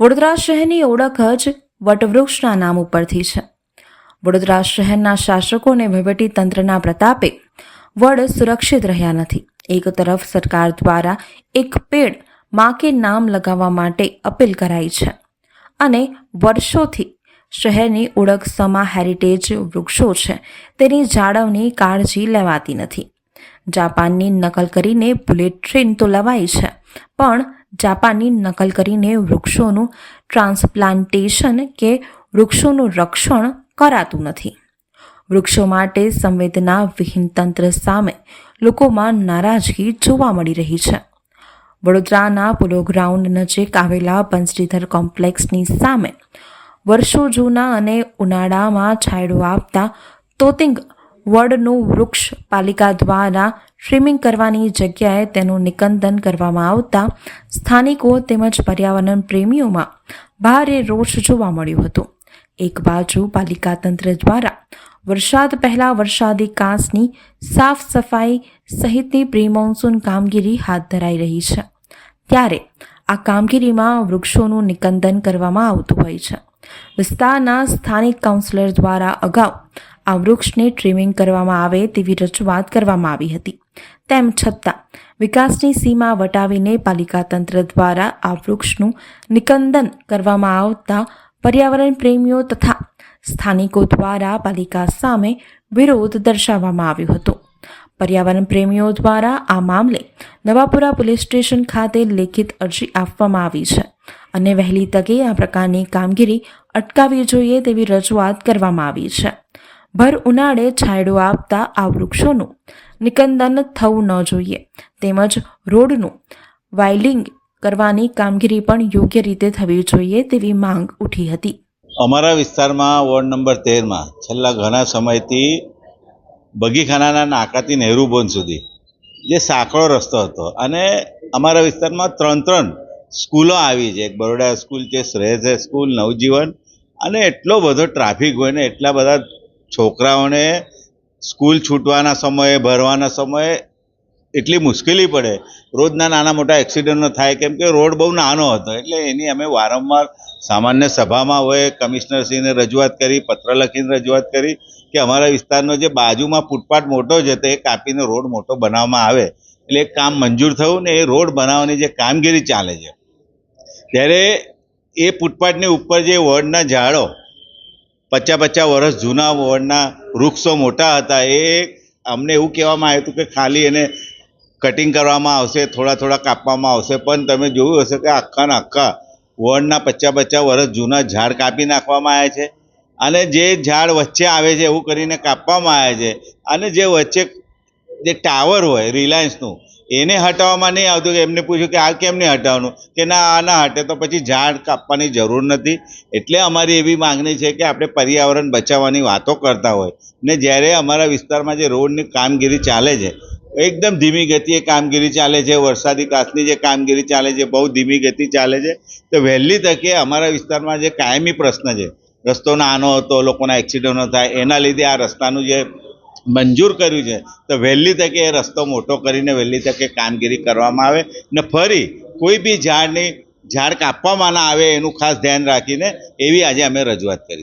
વડોદરા શહેરની ઓળખ જ વટવૃક્ષના નામ ઉપરથી છે. વડોદરા શહેરના શાસકો અને તંત્રના પ્રતાપે વડ સુરક્ષિત રહ્યા નથી. એક તરફ સરકાર દ્વારા એક પેડ માકે નામ લગાવવા માટે અપીલ કરાઈ છે અને વર્ષોથી શહેરની ઓળખ સમા હેરિટેજ વૃક્ષો છે. તેની જાળવણી કાળજી લેવાતી નથી. જાપાનની નકલ કરીને બુલેટ ટ્રેન તો લવાઈ છે, પણ જાપાનની નકલ કરીને વૃક્ષોનું ટ્રાન્સપ્લાન્ટેશન કે વૃક્ષોનું રક્ષણ કરાતું નથી. વૃક્ષો માટે સંવેદના વિહીન તંત્ર સામે લોકોમાં નારાજગી જોવા મળી રહી છે. વડોદરાના પોલો ગ્રાઉન્ડ નજીક આવેલા પંચરીધર કોમ્પ્લેક્સની સામે વર્ષો જૂના અને ઉનાળામાં છાંયડો આપતા તોતિંગ વડનું વૃક્ષ પાલિકા દ્વારા ટ્રીમિંગ કરવાની જગ્યાએ તેનું નિકંદન કરવામાં આવતા સ્થાનિકો તેમજ પર્યાવરણ પ્રેમીઓમાં ભારે રોષ જોવા મળ્યો હતો. એક બાજુ પાલિકા તંત્ર દ્વારા વરસાદ પહેલા વરસાદી કાંસની સાફ સફાઈ સહિતની પ્રી મોન્સૂન કામગીરી હાથ ધરાઈ રહી છે. ત્યારે આ કામગીરીમાં વૃક્ષોનું નિકંદન કરવામાં આવતું હોય છે. વિસ્તારના સ્થાનિક કાઉન્સિલર દ્વારા અગાઉ આ વૃક્ષને ટ્રીમિંગ કરવામાં આવે તેવી રજૂઆત કરવામાં આવી હતી. તેમ છતાં, વિકાસની સીમા વટાવીને પાલિકા તંત્ર દ્વારા આ વૃક્ષનું નિકંદન કરવામાં આવતા પર્યાવરણ પ્રેમીઓ તથા સ્થાનિકો દ્વારા પાલિકા સામે વિરોધ દર્શાવવામાં આવ્યો હતો. પર્યાવરણ પ્રેમીઓ દ્વારા આ મામલે નવાપુરા પોલીસ સ્ટેશન ખાતે લેખિત અરજી આપવામાં આવી છે અને વહેલી તકે આ પ્રકારની કામગીરી અટકાવવી જોઈએ તેવી રજૂઆત કરવામાં આવી છે. ભર ઉનાળે છાંયડો આપતા આ વૃક્ષોનું નિકંદન થવું ન જોઈએ. તેમજ રોડનું વાઇલિંગ કરવાની કામગીરી પણ યોગ્ય રીતે થવી જોઈએ તેવી માંગ ઉઠી હતી. અમારા વિસ્તારમાં વોર્ડ નંબર તેરમાં છેલ્લા ઘણા સમયથી બગીખાનાના નાકાથી નહેરુ બોન સુધી જે સાંકડો રસ્તો હતો અને અમારા વિસ્તારમાં ત્રણ ત્રણ સ્કૂલો આવી છે. એક બરોડા સ્કૂલ છે શ્રેયસ સ્કૂલ, નવજીવન અને એટલો બધો ટ્રાફિક હોય ને, એટલા બધા છોકરાઓને સ્કૂલ છૂટવાના સમયે, ભરવાના સમયે એટલી મુશ્કેલી પડે. રોજના નાના મોટા એક્સિડન્ટો થાય, કેમ કે રોડ બહુ નાનો હતો, એટલે એની અમે વારંવાર સામાન્ય સભામાં હોય, કમિશનરશ્રીને રજૂઆત કરી, પત્ર લખીને રજૂઆત કરી કે અમારા વિસ્તારનો જે બાજુમાં ફૂટપાથ મોટો છે, તો કાપીને રોડ મોટો બનાવવામાં આવે. એટલે એક કામ મંજૂર થયું ને એ રોડ બનાવવાની જે કામગીરી ચાલે છે. ત્યારે એ ફૂટપાથની ઉપર જે વડના ઝાડો પચાસ પચાસ વર્ષ જૂના વડના વૃક્ષો મોટા હતા, એ અમને એવું કહેવામાં આવ્યું હતું કે ખાલી એને કટિંગ કરવામાં આવશે, થોડા થોડા કાપવામાં આવશે, પણ તમે જોયું હશે કે આખા ને આખા વડના પચાસ પચાસ વર્ષ જૂના ઝાડ કાપી નાખવામાં આવ્યા છે. અને જે ઝાડ વચ્ચે આવે છે, એવું કરીને કાપવામાં આવે છે. અને જે વચ્ચે જે ટાવર હોય, રિલાયન્સનું એને હટાવવામાં નહીં આવતું કે એમને પૂછ્યું કે આ કેમ નહીં હટાવવાનું? કે ના, આ ના હટે તો પછી ઝાડ કાપવાની જરૂર નથી. એટલે અમારી એવી માંગણી છે કે આપણે પર્યાવરણ બચાવવાની વાતો કરતા હોય. ને જ્યારે અમારા વિસ્તારમાં જે રોડની કામગીરી ચાલે છે, એકદમ ધીમી ગતિએ કામગીરી ચાલે છે, વરસાદી કાચની જે કામગીરી ચાલે છે, બહુ ધીમી ગતિ ચાલે છે, તો વહેલી તકે અમારા વિસ્તારમાં જે કાયમી પ્રશ્ન છે, રસ્તો નાનો હતો, લોકોના એક્સિડન્ટો થાય, એના લીધે આ રસ્તાનું જે મંજૂર કર્યું છે, તો વહેલી તકે એ રસ્તો મોટો કરીને વહેલી તકે કામગીરી કરવામાં આવે ને ફરી કોઈ બી ઝાડની, ઝાડ કાપવામાં ના આવે એનું ખાસ ધ્યાન રાખીને એવી આજે અમે રજૂઆત કરી